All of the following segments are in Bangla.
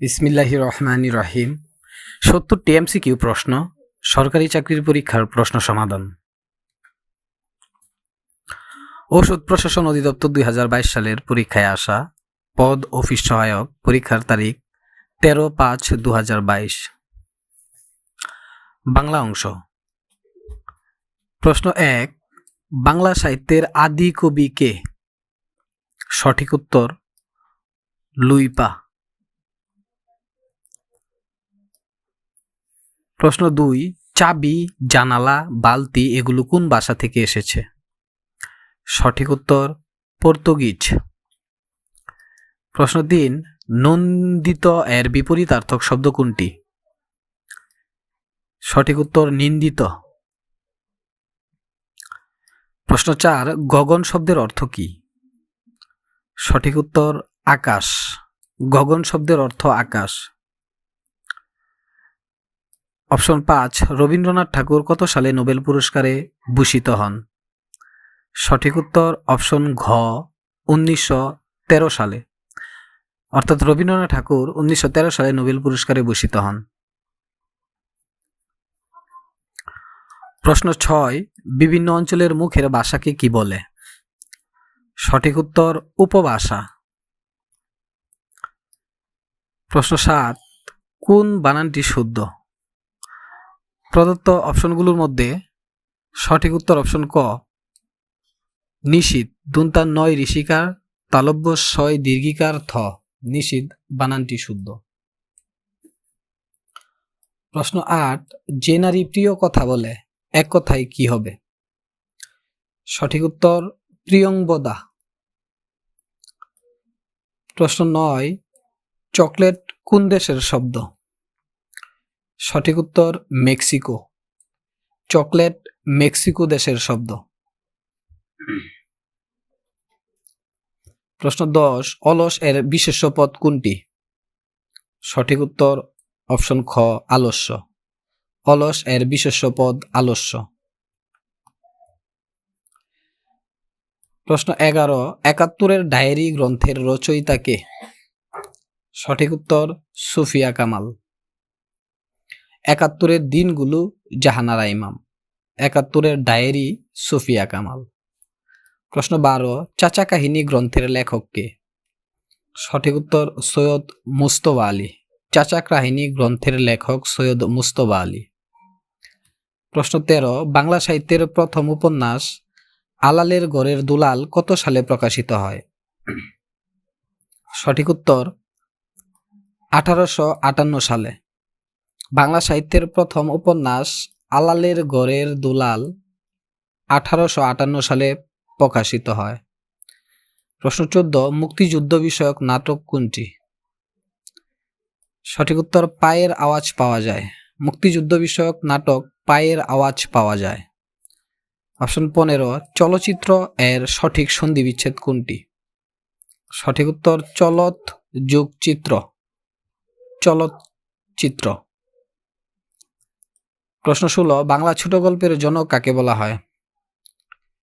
ইসমিল্লাহি রহমান রহিম। সত্তর টিএমসি কিউ প্রশ্ন, সরকারি চাকরির পরীক্ষার প্রশ্ন সমাধান। ঔষধ প্রশাসন অধিদপ্তর দুই হাজার বাইশ সালের পরীক্ষায় আসা পদ অফিস সহায়ক পরীক্ষার তারিখ তেরো পাঁচ দু হাজার বাইশ। বাংলা অংশ। প্রশ্ন এক, বাংলা সাহিত্যের আদি কবি কে? সঠিক উত্তর, লুইপা। প্রশ্ন দুই, চাবি, জানালা, বালতি এগুলো কোন ভাষা থেকে এসেছে? সঠিক উত্তর, পর্তুগিজ। প্রশ্ন তিন, নন্দিত এর বিপরীতার্থক শব্দ কোনটি? সঠিক উত্তর, নিন্দিত। প্রশ্ন চার, গগন শব্দের অর্থ কি? সঠিক উত্তর, আকাশ। গগন শব্দের অর্থ আকাশ। অপশন পাঁচ, রবীন্দ্রনাথ ঠাকুর কত সালে নোবেল পুরস্কারে ভূষিত হন? সঠিক উত্তর অপশন ঘ, উনিশশো তেরো সালে। অর্থাৎ রবীন্দ্রনাথ ঠাকুর উনিশশো তেরো সালে নোবেল পুরস্কারে ভূষিত হন। প্রশ্ন ছয়, বিভিন্ন অঞ্চলের মুখের ভাষাকে কি বলে? সঠিক উত্তর উপভাষা। প্রশ্ন সাত, কোন বানানটি শুদ্ধ? প্রদত্ত অপশনগুলোর মধ্যে সঠিক উত্তর অপশন ক নিশীত দুন্তার নয় ঋষিকার, তালব্য ছয় দীর্ঘিকার থ নিশীত বানানটি শুদ্ধ। প্রশ্ন আট যে নারী প্রিয় কথা বলে, এক কথায় কি হবে? সঠিক উত্তর প্রিয়ংবদা প্রশ্ন নয়, চকলেট কোন দেশের শব্দ? সঠিক উত্তর মেক্সিকো। চকলেট মেক্সিকো দেশের শব্দ। প্রশ্ন দশ, অলস এর বিশেষ্য পদ কোনটি? সঠিক উত্তর অপশন খ, আলস্য। অলস এর বিশেষ্য পদ আলস্য। প্রশ্ন এগারো, একাত্তরের ডায়েরি গ্রন্থের রচয়িতাকে সঠিক উত্তর সুফিয়া কামাল। একাত্তরের দিনগুলো জাহানারা ইমাম, একাত্তরের ডায়েরি সুফিয়া কামাল। প্রশ্ন বারো, চাচা কাহিনী গ্রন্থের লেখককে? সঠিক উত্তর, সৈয়দ মুস্তফা আলী। চাচা কাহিনী গ্রন্থের লেখক সৈয়দ মুস্তফা আলী। প্রশ্ন তেরো, বাংলা সাহিত্যের প্রথম উপন্যাস, আলালের গড়ের দুলাল কত সালে প্রকাশিত হয়? সঠিক উত্তর, আঠারোশো আটান্ন সালে। বাংলা সাহিত্যের প্রথম উপন্যাস আলালের গড়ের দুলাল আঠারোশো আটান্ন সালে প্রকাশিত হয়। প্রশ্ন চোদ্দ, মুক্তিযুদ্ধ বিষয়ক নাটক কোনটি? সঠিক উত্তর, পায়ের আওয়াজ পাওয়া যায়। মুক্তিযুদ্ধ বিষয়ক নাটক পায়ের আওয়াজ পাওয়া যায়। অপশন পনেরো, চলচ্চিত্র এর সঠিক সন্ধি বিচ্ছেদ কোনটি? সঠিক উত্তর চলত যুগ চিত্র চলচ্চিত্র প্রশ্ন ষোলো, বাংলা ছোট গল্পের জনক কাকে বলা হয়?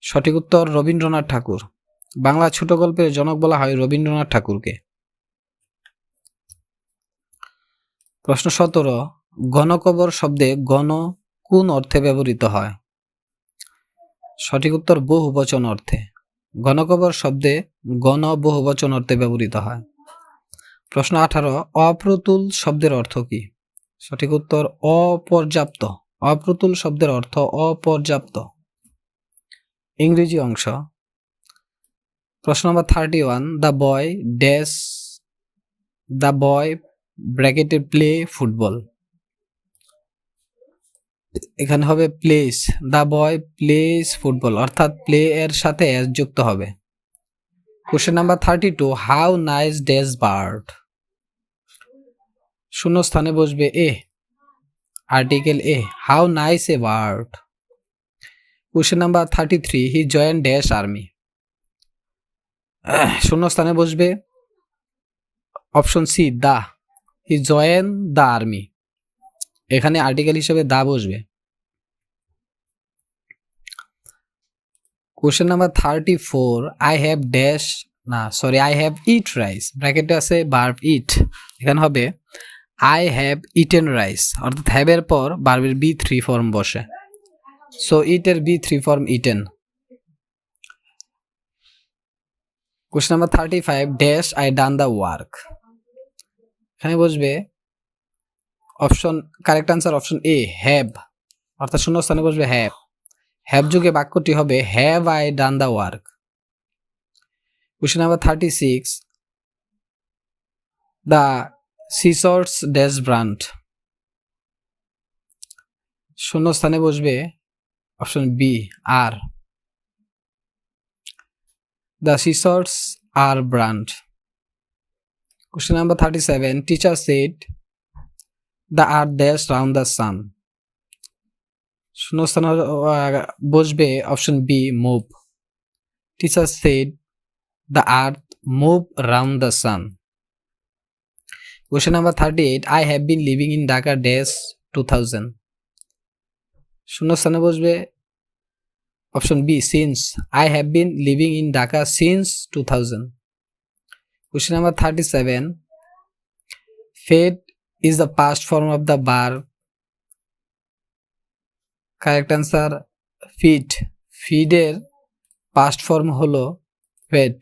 সঠিক উত্তর রবীন্দ্রনাথ ঠাকুর। বাংলা ছোট গল্পের জনক বলা হয় রবীন্দ্রনাথ ঠাকুরকে। প্রশ্ন সতেরো গণকবর শব্দে গণ কোন অর্থে ব্যবহৃত হয়? সঠিক উত্তর বহুবচন অর্থে। গণকবর শব্দে গণ বহুবচন অর্থে ব্যবহৃত হয়। প্রশ্ন আঠারো, অপ্রতুল শব্দের অর্থ কি? সঠিক উত্তর, অপর্যাপ্ত। অপ্রতুল শব্দের অর্থ অপর্যাপ্ত। ইংরেজি অংশ। প্রশ্ন নম্বর thirty one the boy dash the boy ব্র্যাকেটে প্লে ফুটবল এখানে হবে plays the boy plays football অর্থাৎ প্লে এর সাথে এস যুক্ত হবে। Question number thirty two how nice dash bird শূন্য স্থানে বসবে a article a how nice a bird question number thirty three he join dash army শূন্য স্থানে বসবে। Option C the. He join the army এখানে আর্টিকেল হিসেবে দা বসবে। Question number thirty four I have dash না sorry I have eat rice ব্র্যাকেটে আছে বার্ব ইট এখানে হবে আই হ্যাভ ইটেন রাইস অর্থাৎ হ্যাভের পর বার্বের বি থ্রি ফর্ম বসে। সো ইটের V three form eaten question number thirty five dash I done the work এখানে বসবে option correct answer option A have অর্থাৎ শূন্য স্থানে বসবে হ্যাভ হ্যাভ যুগে বাক্যটি হবে have I done the work question number thirty six the scissors dash blunt শূন্য স্থানে বসবে option B, are. The scissors are blunt question number thirty seven, teacher set the earth dash round the sun. শূন্য স্থানে বসবে option B, move. Teacher set the earth move round the sun. Question number thirty eight I have been living in Dhaka dash two thousand শূন্য স্থানে বসবে option B since I have been living in Dhaka since two thousand question number thirty seven fed is the past form of the bar correct answer feed ফিডের পাস্ট ফর্ম হলো fed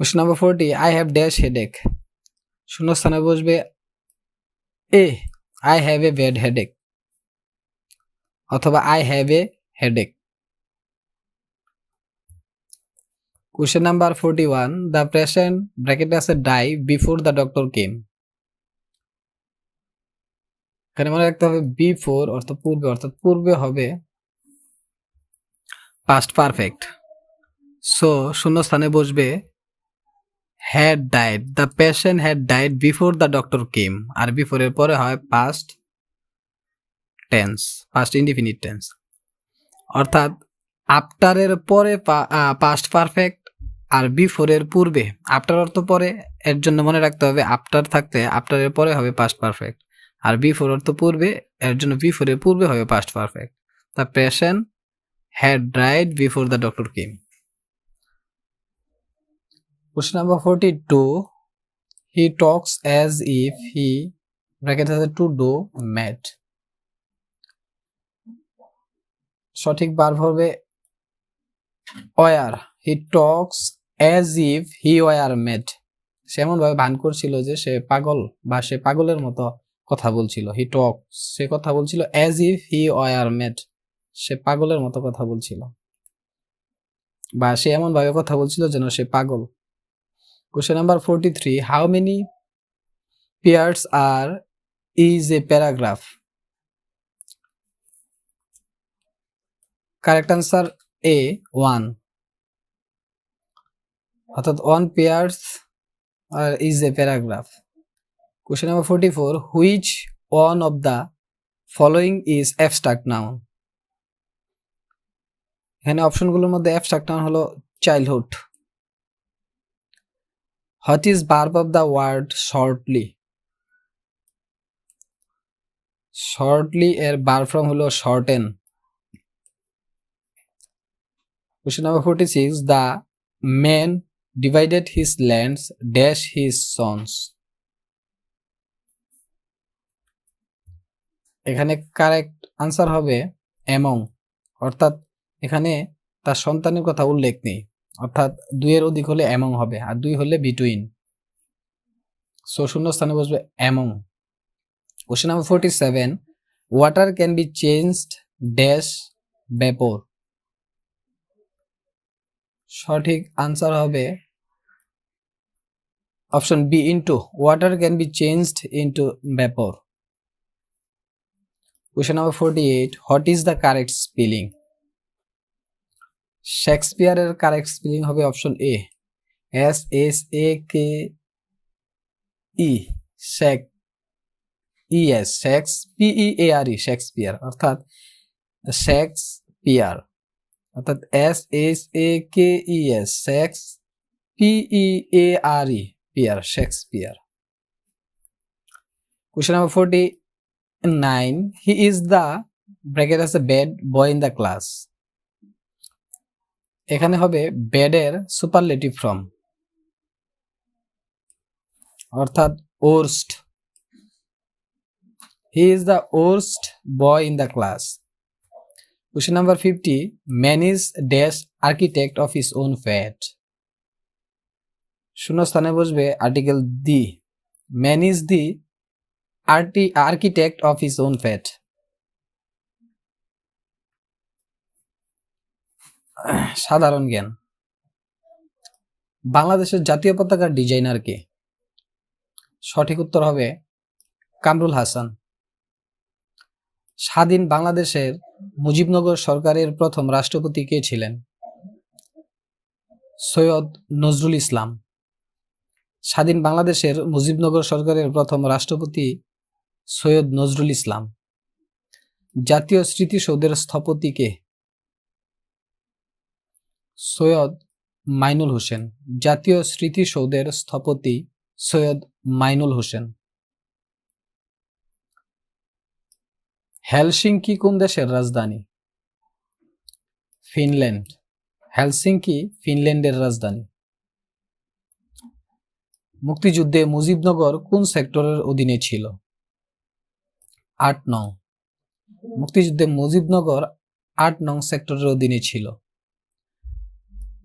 question number forty I have dash headache শূন্য স্থানে বসবে, a I have a bad headache অথবা I have a headache question number forty one the patient ব্র্যাকেটে আছে die before the doctor came এখানে মনে রাখতে হবে বিফোর অর্থাৎ পূর্বে অর্থাৎ পূর্বে হবে পাস্ট পারফেক্ট সো শূন্য স্থানে বসবে had died the patient had died before the doctor came R before এর পরে হয় past tense past indefinite tense অর্থাৎ আফটারের পরে পাস্ট পারফেক্ট আর বিফোর এর পূর্বে। আফটার অর্থ পরে, এর জন্য মনে রাখতে হবে আফটার থাকতে আফটারের পরে হবে পাস্ট পারফেক্ট আর বিফোর অর্থ পূর্বে, এর জন্য বিফোর এর পূর্বে হবে past perfect the patient had died before the doctor came Question number 42. He talks as if he bracket has to do met. সঠিক বার হবে were he talks as if he were mad সে এমন ভাবে ভান করছিল যে সে পাগল বা সে পাগলের মতো কথা বলছিল। হি টক সে কথা বলছিল as if he were mad সে পাগলের মতো কথা বলছিল। বা সে এমন ভাবে কথা বলছিল যেন সে পাগল Question number 43. How many pairs are is a paragraph? Correct answer A 1. অর্থাৎ one pairs are is a paragraph. Question number 44. Which one of the following is abstract noun? এখানে অপশনগুলোর মধ্যে অ্যাবস্ট্রাক্ট নাউন হলো childhood what is verb of the word shortly shortly এর বার ফ্রম হলো shorten question number forty six the men divided his lands dash his sons এখানে কারেক্ট আনসার হবে এমং অর্থাৎ এখানে তার সন্তানের কথা উল্লেখ নেই। অর্থাৎ দুইয়ের অধিক হলে অ্যামং হবে, আর দুই হলে বিটুইন সো শূন্য স্থানে বসবে among question number forty seven water can be changed dash vapour সঠিক আনসার হবে option B into water can be changed into vapour question number forty eight what is the correct spelling শেক্সপিয়ারের correct spelling হবে option A. S S A K E shake E S shakes P A R E Shakespeare, অর্থাৎ শেক্সপিয়ার। অর্থাৎ S S A K E S shakes P A R E pear, Shakespeare. Question number forty nine he is the bracket আছে bad boy in the class এখানে হবে বেডের সুপারলেটিভ ফর্ম অর্থাৎ worst he is the worst boy in the class question number fifty man is dash architect of his own fate শূন্যস্থানে বসবে article the man is the arti architect of his own fate সাধারণ জ্ঞান। বাংলাদেশের জাতীয় পতাকার ডিজাইনার কে? সঠিক উত্তর হবে কামরুল হাসান। স্বাধীন বাংলাদেশের মুজিবনগর সরকারের প্রথম রাষ্ট্রপতি কে ছিলেন? সৈয়দ নজরুল ইসলাম। স্বাধীন বাংলাদেশের মুজিবনগর সরকারের প্রথম রাষ্ট্রপতি সৈয়দ নজরুল ইসলাম। জাতীয় স্মৃতিসৌধের স্থপতি কে? সৈয়দ মাইনুল হোসেন, জাতীয় স্মৃতিসৌধের স্থপতি সৈয়দ মাইনুল হোসেন। হেলসিঙ্কি কোন দেশের রাজধানী? ফিনল্যান্ড। হেলসিঙ্কি, ফিনল্যান্ডের রাজধানী। মুক্তিযুদ্ধে মুজিবনগর কোন সেক্টরের অধীনে ছিল? আট নং। মুক্তিযুদ্ধে মুজিবনগর আট নং সেক্টরের অধীনে ছিল।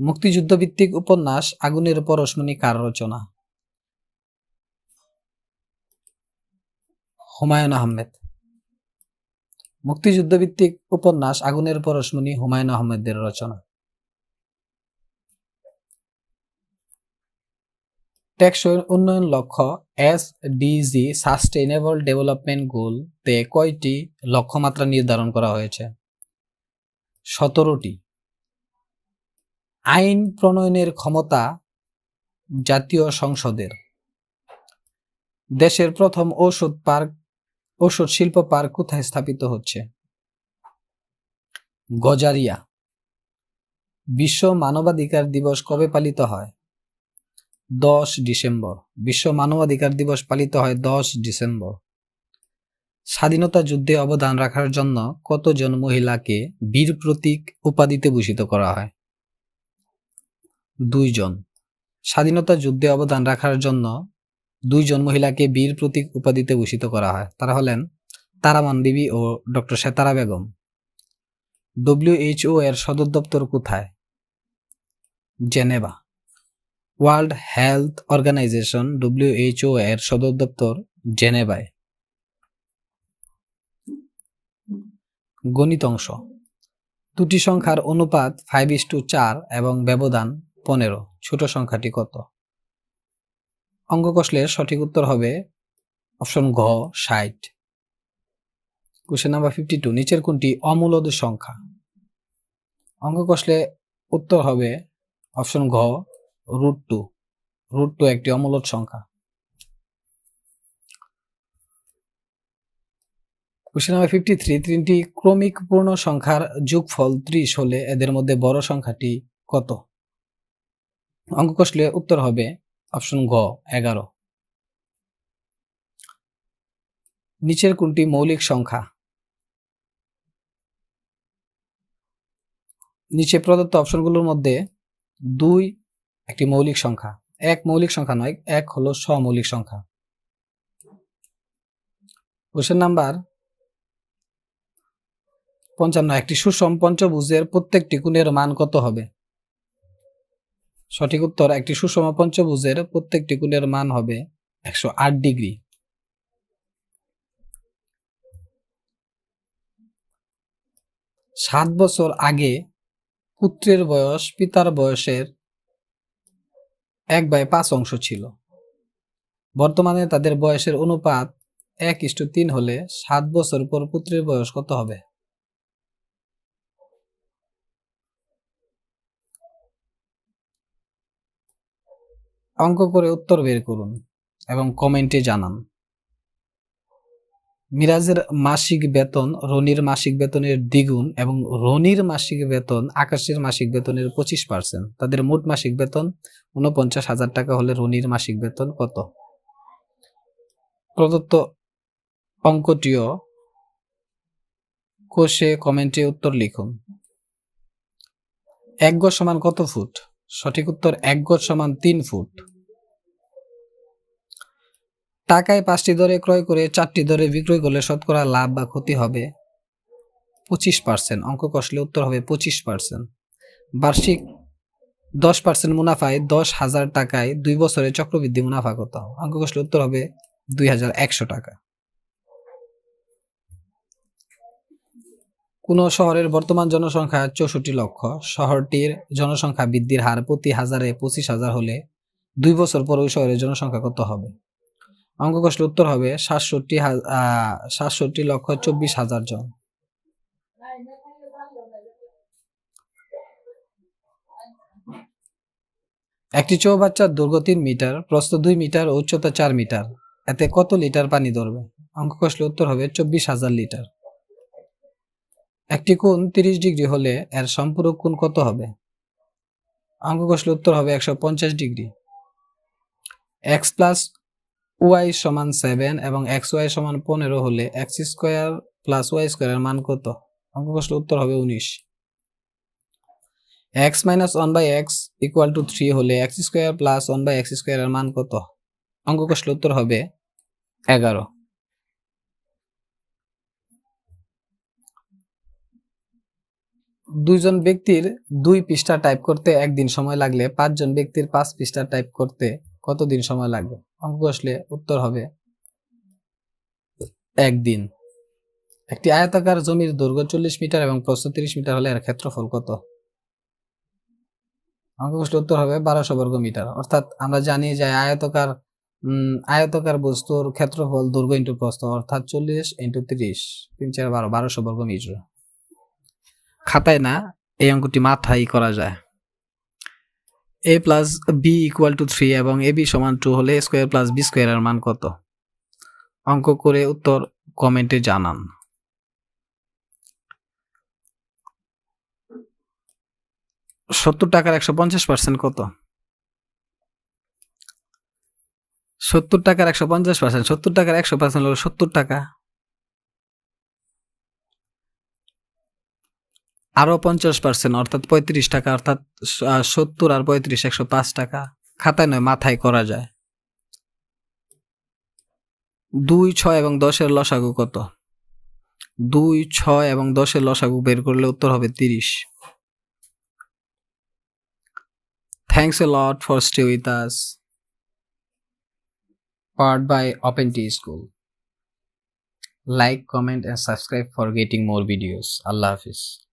মুক্তিযুদ্ধ ভিত্তিক উপন্যাস আগুনের উপর পরশমণি কার রচনা? হুমায়ুন আহমেদ। মুক্তিযুদ্ধ ভিত্তিক উপন্যাস আগুনের উপর পরশমণি হুমায়ুন আহমেদের রচনা। টেকসই উন্নয়ন লক্ষ্য, S DG sustainable development goal তে কয়টি লক্ষ্যমাত্রা নির্ধারণ করা হয়েছে? সতেরোটি। আইন প্রণয়নের ক্ষমতা জাতীয় সংসদের। দেশের প্রথম ঔষধ পার্ক, ঔষধ শিল্প পার্ক কোথায় স্থাপিত হচ্ছে? গজারিয়া। বিশ্ব মানবাধিকার দিবস কবে পালিত হয়? দশ ডিসেম্বর। বিশ্ব মানবাধিকার দিবস পালিত হয় দশ ডিসেম্বর। স্বাধীনতা যুদ্ধে অবদান রাখার জন্য কতজন মহিলাকে বীর প্রতীক উপাধিতে ভূষিত করা হয়? দুইজন। স্বাধীনতা যুদ্ধে অবদান রাখার জন্য দুইজন মহিলাকে বীর প্রতীক উপাধিতে ভূষিত করা হয়। তারা হলেন তারামান বিবি ও ডক্টর সেতারা বেগম। ডব্লিউএইচও এর সদর দপ্তর কোথায়? Geneva. World health organisation WHO এর সদর দপ্তর জেনেভায়। গণিত অংশ। দুটি সংখ্যার অনুপাত ফাইভ ইস টু চার এবং ব্যবধান পনেরো, ছোট সংখ্যাটি কত? অঙ্ক সঠিক উত্তর হবে অপশন ঘ, ষাট। কোশ্চেন নাম্বার ফিফটি টু নিচের কোনটি অমূলদ সংখ্যা? অঙ্ক উত্তর হবে অপশন ঘ, রুট টু। রুট টু একটি অমূলদ সংখ্যা। কোশ্চেন নাম্বার ফিফটি থ্রি তিনটি ক্রমিক পূর্ণ সংখ্যার যোগফল ত্রিশ হলে এদের মধ্যে বড় সংখ্যাটি কত? অঙ্ক কষলে উত্তর হবে অপশন ঘ এগারো। নিচের কোনটি মৌলিক সংখ্যা? নিচে প্রদত্ত অপশনগুলোর মধ্যে দুই একটি মৌলিক সংখ্যা। এক মৌলিক সংখ্যা নয়, এক হলো সমৌলিক সংখ্যা। কোশ্চেন নাম্বার পঞ্চান্ন, একটি সুষম পঞ্চভুজের প্রত্যেকটি কোণের মান কত হবে? সঠিক উত্তর, একটি সুষম পঞ্চভুজের প্রত্যেকটি কোণের মান হবে একশো আট ডিগ্রি। সাত বছর আগে পুত্রের বয়স পিতার বয়সের এক বাই পাঁচ অংশ ছিল। বর্তমানে তাদের বয়সের অনুপাত এক ইস্টু তিন হলে সাত বছর পর পুত্রের বয়স কত হবে? অঙ্ক করে উত্তর বের করুন এবং কমেন্টে জানান। মিরাজের মাসিক বেতন, রনির মাসিক বেতনের দ্বিগুণ এবং রনির মাসিক বেতন, আকাশের মাসিক বেতনের পঁচিশ পার্সেন্ট তাদের মোট মাসিক বেতন উনপঞ্চাশ হাজার টাকা হলে রনির মাসিক বেতন কত? প্রদত্ত অঙ্কটিও কোষে কমেন্টে উত্তর লিখুন। এক গজ সমান কত ফুট? সঠিক উত্তর এক গজ সমান তিন ফুট। টাকায় পাঁচটি দরে ক্রয় করে চারটি দরে বিক্রয় করলে শতকরা লাভ বা ক্ষতি হবে পঁচিশ পার্সেন্ট। অঙ্ক কষলে উত্তর হবে পঁচিশ পার্সেন্ট। বার্ষিক দশ পার্সেন্ট মুনাফায় দশ হাজার টাকায় দুই বছরে চক্রবৃদ্ধি মুনাফা কত? অঙ্ক কষলে উত্তর হবে দুই হাজার একশো টাকা। কোন শহরের বর্তমান জনসংখ্যা চৌষট্টি লক্ষ। শহরটির জনসংখ্যা বৃদ্ধির হার প্রতি হাজারে পঁচিশ হাজার হলে দুই বছর পর ওই শহরের জনসংখ্যা কত হবে? অঙ্ক উত্তর হবে সাতষট্টি সাতষট্টি লক্ষ চব্বিশ হাজার জন। একটি চৌবাচ্চার দৈর্ঘ্য তিন মিটার, প্রস্থ দুই মিটার, উচ্চতা চার মিটার। এতে কত লিটার পানি ধরবে? অঙ্ক কষলে উত্তর হবে চব্বিশ হাজার লিটার। একটি কোণ তিরিশ ডিগ্রি হলে এর সম্পূরক কোণ কত হবে? অঙ্ক কষলে উত্তর হবে একশো পঞ্চাশ ডিগ্রি। এক্স প্লাস ওয়াই সমান সেভেন এবং এক্স ওয়াই সমান পনেরো হলে এক্স স্কোয়ার প্লাস ওয়াই স্কোয়ারের মান কত? অঙ্ক উত্তর হবে উনিশ। X minus one by X equal to three হলে X square plus one by X স্কোয়ারের মান কত? অঙ্ক কষলে উত্তর হবে এগারো। দুইজন ব্যক্তির দুই পৃষ্ঠা টাইপ করতে একদিন সময় লাগলে পাঁচজন ব্যক্তির পাঁচ পৃষ্ঠা টাইপ করতে কতদিন সময় লাগবে? অঙ্ক আসলে উত্তর হবে একদিন। একটি আয়তাকার জমির দৈর্ঘ্য চল্লিশ মিটার এবং প্রস্থ তিরিশ মিটার হলে এর ক্ষেত্রফল কত? অঙ্ক কষলে উত্তর হবে বারোশো বর্গ মিটার। অর্থাৎ আমরা জানি যে আয়তকার আয়তকার বস্তুর ক্ষেত্রফল দৈর্ঘ্য ইন্টু প্রস্থ, অর্থাৎ চল্লিশ ইন্টু তিরিশ, তিন চার বারো, বারোশো বর্গ মিটার। খাতায় না, এই অঙ্কটি মাথায় করা যায়। A plus B equal to three এবং এ বি সমান টু হলে স্কোয়ার প্লাস বি স্কোয়ারের মান কত? অঙ্ক করে উত্তর কমেন্টে জানান। সত্তর টাকার একশো পঞ্চাশ পার্সেন্ট কত? সত্তর টাকার একশো পঞ্চাশ পার্সেন্ট সত্তর টাকার একশো পার্সেন্ট হলো সত্তর টাকা। আরও পঞ্চাশ পার্সেন্ট অর্থাৎ পঁয়ত্রিশ টাকা, অর্থাৎ সত্তর আর পঁয়ত্রিশ, একশো পাঁচ টাকা। খাতায় নয়, মাথায় করা যায়। দুই, ছয় এবং দশের লসাগু কত? দুই, ছয় এবং দশের লসাগু বের করলে উত্তর হবে তিরিশ। Thanks a lot for stay with us part by open T school like comment and subscribe for getting more videos. Allah Hafiz.